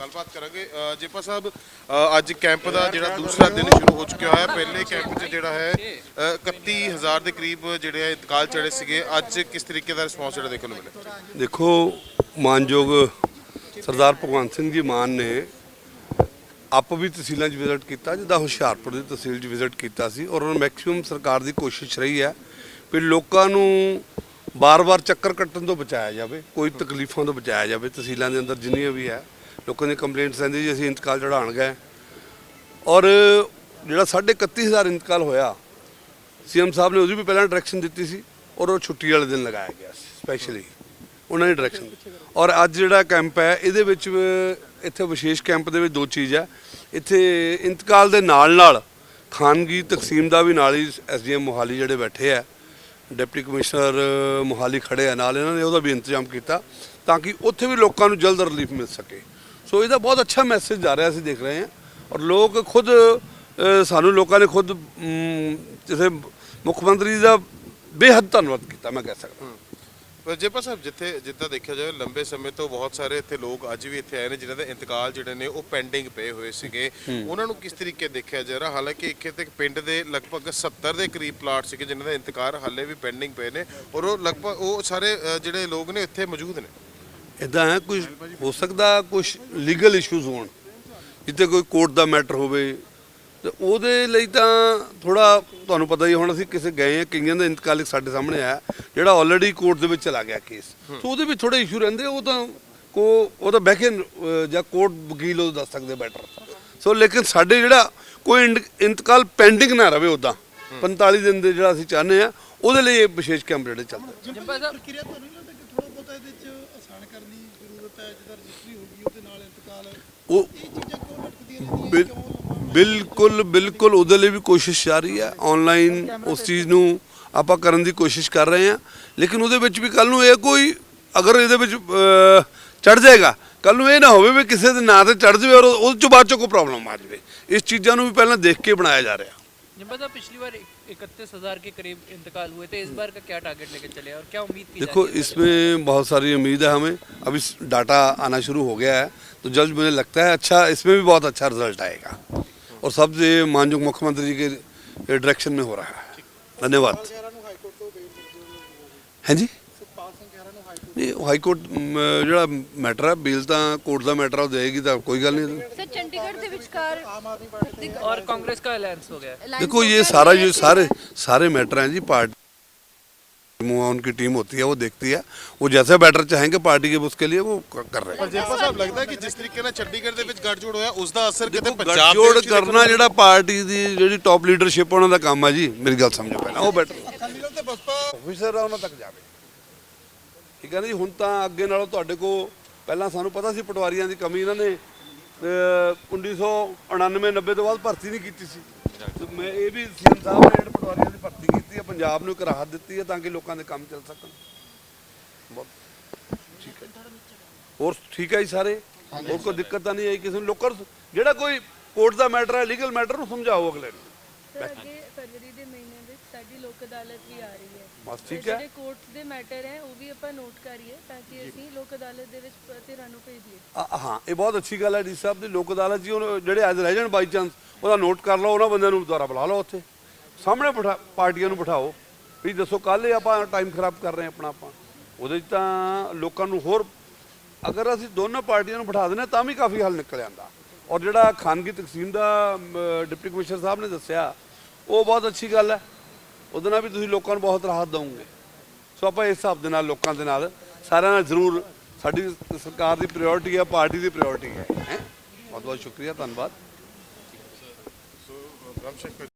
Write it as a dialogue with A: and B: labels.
A: ਗੱਲਬਾਤ ਕਰਾਂਗੇ। ਜੇਪਾ ਸਾਹਿਬ ਅੱਜ ਕੈਂਪ ਦਾ ਜਿਹੜਾ ਦੂਸਰਾ ਦਿਨ ਸ਼ੁਰੂ ਹੋ ਚੁੱਕਿਆ ਹੋਇਆ ਪਹਿਲੇ ਕੈਂਪ 'ਚ ਜਿਹੜਾ ਹੈ ਅ, 31000 ਦੇ ਕਰੀਬ ਜਿਹੜੇ ਆ ਇੰਤਕਾਲ ਚੜੇ ਸੀਗੇ। ਅੱਜ ਕਿਸ ਤਰੀਕੇ ਦਾ ਰਿਸਪੌਂਸ ਜਿਹੜਾ ਦੇਖਣ ਨੂੰ ਮਿਲਿਆ?
B: ਦੇਖੋ ਮਾਨਯੋਗ ਸਰਦਾਰ ਭਗਵੰਤ ਸਿੰਘ ਜੀ ਮਾਨ ਨੇ ਆਪ ਵੀ ਤਹਿਸੀਲਾਂ 'ਚ ਵਿਜ਼ਿਟ ਕੀਤਾ ਜਿੱਦਾਂ ਹੁਸ਼ਿਆਰਪੁਰ ਦੀ ਤਹਿਸੀਲ 'ਚ ਵਿਜ਼ਿਟ ਕੀਤਾ ਸੀ ਔਰ ਉਹਨਾਂ ਮੈਕਸਿਮਮ ਸਰਕਾਰ ਦੀ ਕੋਸ਼ਿਸ਼ ਰਹੀ ਹੈ ਵੀ ਲੋਕਾਂ ਨੂੰ ਬਾਰ-ਬਾਰ ਚੱਕਰ ਕੱਟਣ ਤੋਂ ਬਚਾਇਆ ਜਾਵੇ ਕੋਈ ਤਕਲੀਫਾਂ ਤੋਂ ਬਚਾਇਆ ਜਾਵੇ ਤਹਿਸੀਲਾਂ ਦੇ ਅੰਦਰ ਜਿੰਨੀਆਂ ਵੀ ਹੈ। ਲੋਕਾਂ ਦੀ ਕੰਪਲੇਂਟਸ ਰਹਿੰਦੀ ਜੀ, ਅਸੀਂ ਇੰਤਕਾਲ ਚੜਾਉਣ ਗਏ ਔਰ ਜਿਹੜਾ ਸਾਢੇ 31000 ਇੰਤਕਾਲ ਹੋਇਆ, ਸੀਐਮ ਸਾਹਿਬ ਨੇ ਉਹਦੀ ਵੀ ਪਹਿਲਾਂ ਡਾਇਰੈਕਸ਼ਨ ਦਿੱਤੀ ਸੀ, ਔਰ ਉਹ ਛੁੱਟੀ ਵਾਲੇ ਦਿਨ ਲਗਾਇਆ ਗਿਆ ਸੀ ਸਪੈਸ਼ਲੀ ਉਹਨਾਂ ਨੇ ਡਾਇਰੈਕਸ਼ਨ ਔਰ ਅੱਜ ਜਿਹੜਾ ਕੈਂਪ ਹੈ, ਇਹਦੇ ਵਿੱਚ, ਇੱਥੇ ਵਿਸ਼ੇਸ਼ ਕੈਂਪ ਦੇ ਵਿੱਚ ਦੋ ਚੀਜ਼ ਹੈ। ਇੱਥੇ ਇੰਤਕਾਲ ਦੇ ਨਾਲ ਨਾਲ ਖਾਨਗੀ ਤਕਸੀਮ ਦਾ ਵੀ ਨਾਲ ਹੀ ਐਸਡੀਐਮ ਮੋਹਾਲੀ ਜਿਹੜੇ ਬੈਠੇ ਆ, ਡਿਪਟੀ ਕਮਿਸ਼ਨਰ ਮੋਹਾਲੀ ਖੜੇ ਆ, ਨਾਲ ਇਹਨਾਂ ਨੇ ਉਹਦਾ ਵੀ ਇੰਤਜ਼ਾਮ ਕੀਤਾ, ਤਾਂ ਕਿ ਉੱਥੇ ਵੀ ਲੋਕਾਂ ਨੂੰ ਜਲਦ ਰਿਲੀਫ ਮਿਲ ਸਕੇ। ਸੋ ਇਹਦਾ ਬਹੁਤ ਅੱਛਾ ਮੈਸੇਜ ਜਾ ਰਿਹਾ ਅਸੀਂ ਦੇਖ ਰਹੇ ਹਾਂ। ਔਰ ਲੋਕ ਖੁਦ ਸਾਨੂੰ ਲੋਕਾਂ ਨੇ ਖੁਦ ਜਿਵੇਂ ਮੁੱਖ ਮੰਤਰੀ ਦਾ ਬੇਹੱਦ ਧੰਨਵਾਦ ਕੀਤਾ ਮੈਂ ਕਹਿ ਸਕਦਾ।
A: ਪਰ ਜੇਪਾ ਸਾਹਿਬ ਜਿੱਥੇ ਜਿੱਦਾਂ ਦੇਖਿਆ ਜਾਵੇ ਲੰਬੇ ਸਮੇਂ ਤੋਂ ਬਹੁਤ ਸਾਰੇ ਇੱਥੇ ਲੋਕ ਅੱਜ ਵੀ ਇੱਥੇ ਆਏ ਨੇ ਜਿਨ੍ਹਾਂ ਦੇ ਇੰਤਕਾਲ ਜਿਹੜੇ ਨੇ ਉਹ ਪੈਂਡਿੰਗ ਪਏ ਹੋਏ ਸੀਗੇ। ਉਹਨਾਂ ਨੂੰ ਕਿਸ ਤਰੀਕੇ ਦੇਖਿਆ ਜਾ ਰਿਹਾ? ਹਾਲਾਂਕਿ ਇੱਥੇ ਤੇ ਪਿੰਡ ਦੇ ਲਗਭਗ 70 ਦੇ ਕਰੀਬ ਪਲਾਟ ਸੀਗੇ ਜਿਨ੍ਹਾਂ ਦੇ ਇੰਤਕਾਲ ਹਾਲੇ ਵੀ ਪੈਂਡਿੰਗ ਪਏ ਨੇ। ਔਰ ਉਹ ਲਗਭਗ ਉਹ ਸਾਰੇ ਜਿਹੜੇ ਲੋਕ ਨੇ ਇੱਥੇ ਮੌਜੂਦ ਨੇ।
B: ਇਦਾਂ ਹੈ ਕੁਝ ਹੋ ਸਕਦਾ ਕੁਝ ਲੀਗਲ ਇਸ਼ੂਜ਼ ਹੋਣ ਜਿੱਤੇ ਕੋਈ ਕੋਰਟ ਦਾ ਮੈਟਰ ਹੋਵੇ। ਤੇ ਉਹਦੇ ਲਈ ਤਾਂ ਥੋੜਾ ਤੁਹਾਨੂੰ ਪਤਾ ਹੀ ਹੁਣ ਅਸੀਂ ਕਿਸੇ ਗਏ ਹਾਂ, ਕਈਆਂ ਦਾ ਇੰਤਕਾਲ ਇੱਕ ਸਾਡੇ ਸਾਹਮਣੇ ਆਇਆ, ਜਿਹੜਾ ਆਲਰੇਡੀ ਕੋਰਟ ਦੇ ਵਿੱਚ ਚਲਾ ਗਿਆ ਕੇਸ ਸੋ ਉਹਦੇ ਵਿੱਚ ਥੋੜੇ ਇਸ਼ੂ ਰਹਿੰਦੇ, ਉਹ ਤਾਂ ਕੋ, ਉਹ ਤਾਂ ਬਹਿ ਕੇ ਜਾਂ ਕੋਰਟ ਵਕੀਲ ਉਹ ਦੱਸ ਸਕਦੇ ਬੈਟਰ ਸੋ ਲੇਕਿਨ ਸਾਡੇ ਜਿਹੜਾ ਕੋਈ ਇੰਡ- ਇੰਤਕਾਲ ਪੈਂਡਿੰਗ ਨਾ ਰਵੇ ਉਦਾਂ 45 ਦਿਨ ਦੇ ਜਿਹੜਾ ਅਸੀਂ ਚਾਹੁੰਦੇ ਆ ਉਹਦੇ ਲਈ ਇਹ ਵਿਸ਼ੇਸ਼ ਕੈਂਪ ਜਿਹੜੇ ਚੱਲਦੇ
C: ਜੰਪਾ ਸਾਹਿਬ
D: ਪ੍ਰਕਿਰਿਆ ਤੁਹਾਨੂੰ ਨਹੀਂ ਲੱਗਦਾ ਕਿ ਥੋੜਾ ਬਹੁਤਾ ਇਹਦੇ ਚ ਆਸਾਨ ਕਰਨ ਦੀ ਜ਼ਰੂਰਤ ਹੈ ਜਿੱਦਾਂ ਰਜਿਸਟਰੀ ਹੋ ਗਈ ਉਹਦੇ ਨਾਲ ਇੰਤਕਾਲ
B: ਉਹ
D: ਇਹ ਚੀਜ਼ਾਂ ਕਿਉਂ ਲਟਕਦੀਆਂ ਰਹਿੰਦੀਆਂ
B: ਬਿਲ-
D: ਕਿਉਂ ਲੰਬਾ
B: ਬਿਲਕੁਲ ਬਿਲਕੁਲ ਉਹਦੇ ਲਈ ਵੀ ਕੋਸ਼ਿਸ਼ ਜਾਰੀ ਹੈ। ਆਨਲਾਈਨ ਉਸ ਚੀਜ਼ ਨੂੰ ਆਪਾਂ ਕਰਨ ਦੀ ਕੋਸ਼ਿਸ਼ ਕਰ ਰਹੇ ਹਾਂ। ਲੇਕਿਨ ਉਹਦੇ ਵਿੱਚ ਵੀ ਕੱਲ ਨੂੰ ਇਹ ਕੋਈ ਅਗਰ ਇਹਦੇ ਵਿੱਚ ਚੜ ਜਾਏਗਾ ਕੱਲ ਨੂੰ ਇਹ ਨਾ ਹੋਵੇ ਵੀ ਕਿਸੇ ਦੇ ਨਾਂ ਤੇ ਚੜ ਜਾਵੇ ਔਰ ਉਹਦੇ ਚੋਂ ਬਾਅਦ ਚੋਂ ਕੋਈ ਪ੍ਰੋਬਲਮ ਆ ਜਾਵੇ। ਇਸ ਚੀਜ਼ਾਂ ਨੂੰ ਵੀ ਪਹਿਲਾਂ ਦੇਖ ਕੇ ਬਣਾਇਆ ਜਾ ਰਿਹਾ।
C: निम्बा पिछली बार इकतीस हज़ार के करीब इंतकाल हुए थे इस बार का क्या टारगेट लेकर चले और क्या उम्मीद की
B: देखो इसमें बहुत सारी उम्मीद है हमें अभी डाटा आना शुरू हो गया है तो जल्द मुझे लगता है अच्छा इसमें भी बहुत अच्छा रिजल्ट आएगा और सब ये मानजोग मुख्यमंत्री के डायरेक्शन में हो रहा है धन्यवाद हैं जी ਨਹੀਂ ਹਾਈ ਕੋਰਟ ਮ, ਜਿਹੜਾ ਮੈਟਰ ਹੈ ਬਿੱਲ ਤਾਂ ਕੋਰਟ ਦਾ ਮੈਟਰ ਆ ਉਹ ਦੇਗੀ ਤਾਂ ਕੋਈ ਗੱਲ ਨਹੀਂ
E: ਸਰ ਚੰਡੀਗੜ੍ਹ ਦੇ ਵਿਚਕਾਰ
D: ਆਮ ਆਦਮੀ ਪਾਰਟੀ ਦੇ
C: और कांग्रेस का अलायंस हो गया है
E: alliance
B: देखो
E: हो
B: ये
E: गया
B: सारा
E: है
B: ये
E: कि-
B: सारे सारे मैटर हैं जी पार्टी उनकी टीम होती है वो देखती है वो जैसे बैटर चाहेंगे पार्टी के उसके लिए वो क- कर रहे हैं
A: ਪਰ ਜੇਪਾ ਸਾਹਿਬ ਲੱਗਦਾ ਕਿ ਜਿਸ ਤਰੀਕੇ ਨਾਲ ਚੰਡੀਗੜ੍ਹ ਦੇ ਵਿੱਚ ਗੱਠਜੋੜ ਹੋਇਆ ਉਸ ਦਾ ਅਸਰ ਕਿਤੇ ਪੰਜਾਬ ਦੇ
B: ਗੱਠਜੋੜ
A: ਵਿੱਚ ਵੀ ਦੇਖਣ
B: ਕਰਨਾ ਜਿਹੜਾ ਪਾਰਟੀ ਦੀ ਜਿਹੜੀ ਟੌਪ ਲੀਡਰਸ਼ਿਪ ਉਹਨਾਂ ਦਾ ਕੰਮ ਹੈ ਜੀ ਮੇਰੀ ਗੱਲ ਸਮਝੋ ਪਹਿਲਾਂ ਉਹ ਬੈਟਰ
D: ਅਕਾਲੀ ਦਲ ਤੇ ਬਸਪਾ
B: ਆਫੀਸਰ ਆ ਉਹਨਾਂ ਤੱਕ ਜਾਵੇ ਠੀਕ ਹੈ ਨਾ ਜੀ ਹੁਣ ਤਾਂ ਅੱਗੇ ਨਾਲੋਂ ਤੁਹਾਡੇ ਕੋਲ ਪਹਿਲਾਂ ਸਾਨੂੰ ਪਤਾ ਸੀ ਪਟਵਾਰੀਆਂ ਦੀ ਕਮੀ ਇਹਨਾਂ ਨੇ ਅਹ, 1999 90 ਤੋਂ ਬਾਅਦ ਭਰਤੀ ਨਹੀਂ ਕੀਤੀ ਸੀ। ਮੈਂ ਇਹ ਵੀ ਸੀਐਮ ਸਾਹਿਬ ਨੇ ਪਟਵਾਰੀਆਂ ਦੀ ਭਰਤੀ ਕੀਤੀ ਹੈ ਪੰਜਾਬ ਨੂੰ ਇੱਕ ਰਾਹਤ ਦਿੱਤੀ ਹੈ ਤਾਂ ਕਿ ਲੋਕਾਂ ਦੇ ਕੰਮ ਚੱਲ ਸਕਣ। ਬਹੁਤ ਠੀਕ ਹੈ। ਹੋਰ ਠੀਕ ਹੈ ਜੀ ਸਾਰੇ? ਹੋਰ ਕੋਈ ਦਿੱਕਤ ਤਾਂ ਨਹੀਂ ਆਈ ਕਿਸੇ ਨੂੰ? ਲੋਕਾਂ ਜਿਹੜਾ ਕੋਈ ਕੋਰਟ ਦਾ ਮੈਟਰ ਹੈ ਲੀਗਲ ਮੈਟਰ ਨੂੰ ਸਮਝਾਓ ਅਗਲੇ ਨੂੰ।
E: ਫਰਵਰੀ ਦੇ ਮਹੀਨੇ ਸਾਡੀ ਲੋਕ ਅਦਾਲਤ ਵੀ ਆ ਰਹੀ ਹੈ।
B: ਬਸ ਠੀਕ ਹੈ।
E: ਜਿਹੜੇ ਕੋਰਟ ਦੇ ਮੈਟਰ ਹੈ ਉਹ ਵੀ ਆਪਾਂ ਨੋਟ ਕਰੀਏ ਤਾਂ ਕਿ ਅਸੀਂ ਲੋਕ ਅਦਾਲਤ ਦੇ ਵਿੱਚ ਧਿਰਾਂ ਨੂੰ ਭੇਜੀਏ
B: ਆ- ਹਾਂ ਇਹ ਬਹੁਤ ਅੱਛੀ ਗੱਲ ਹੈ ਡੀ ਸਾਹਿਬ ਦੀ। ਲੋਕ ਅਦਾਲਤ ਜੀ ਉਹ ਜਿਹੜੇ ਅੱਜ ਰਹਿ ਜਾਣ ਬਾਈ ਚਾਂਸ ਉਹਦਾ ਨੋਟ ਕਰ ਲਓ ਉਹਨਾਂ ਬੰਦਿਆਂ ਨੂੰ ਦੁਬਾਰਾ ਬੁਲਾ ਲਓ ਉੱਥੇ। ਸਾਹਮਣੇ ਬਿਠਾ ਪਾਰਟੀਆਂ ਨੂੰ ਬਿਠਾਓ। ਵੀ ਦੱਸੋ ਕੱਲ ਇਹ ਆਪਾਂ ਟਾਈਮ ਖਰਾਬ ਕਰ ਰਹੇ ਹਾਂ ਆਪਣਾ ਆਪਾਂ। ਉਹਦੇ 'ਚ ਤਾਂ ਲੋਕਾਂ ਨੂੰ ਹੋਰ ਅਗਰ ਅਸੀਂ ਦੋਨੋਂ ਪਾਰਟੀਆਂ ਨੂੰ ਬਿਠਾ ਦਿੰਦੇ ਹਾਂ ਤਾਂ ਵੀ ਕਾਫੀ ਹੱਲ ਨਿਕਲ ਆਂਦਾ ਔਰ ਜਿਹੜਾ ਖਾਨਗੀ ਤਕਸੀਮ ਦਾ ਅਮ, ਡਿਪਟੀ ਕਮਿਸ਼ਨਰ ਸਾਹਿਬ ਨੇ ਦੱਸਿਆ ਉਹ ਬਹੁਤ ਅੱਛੀ ਗੱਲ ਹੈ। ਉਹਦੇ ਨਾਲ ਵੀ ਤੁਸੀਂ ਲੋਕਾਂ ਨੂੰ ਬਹੁਤ ਰਾਹਤ ਦਵੋਗੇ ਸੋ ਆਪਾਂ ਇਸ ਹਿਸਾਬ ਦੇ ਨਾਲ, ਲੋਕਾਂ ਦੇ ਨਾਲ ਸਾਰਿਆਂ ਨਾਲ ਜ਼ਰੂਰ ਸਾਡੀ ਸਰਕਾਰ ਦੀ ਪ੍ਰਾਇੋਰਟੀ ਹੈ, ਪਾਰਟੀ ਦੀ ਪ੍ਰਾਇੋਰਟੀ ਹੈ, ਹੈਂ। ਬਹੁਤ ਬਹੁਤ ਸ਼ੁਕਰੀਆ, ਧੰਨਵਾਦ
A: ਸੋ ਰਾਮ ਸ਼ੰਕਰ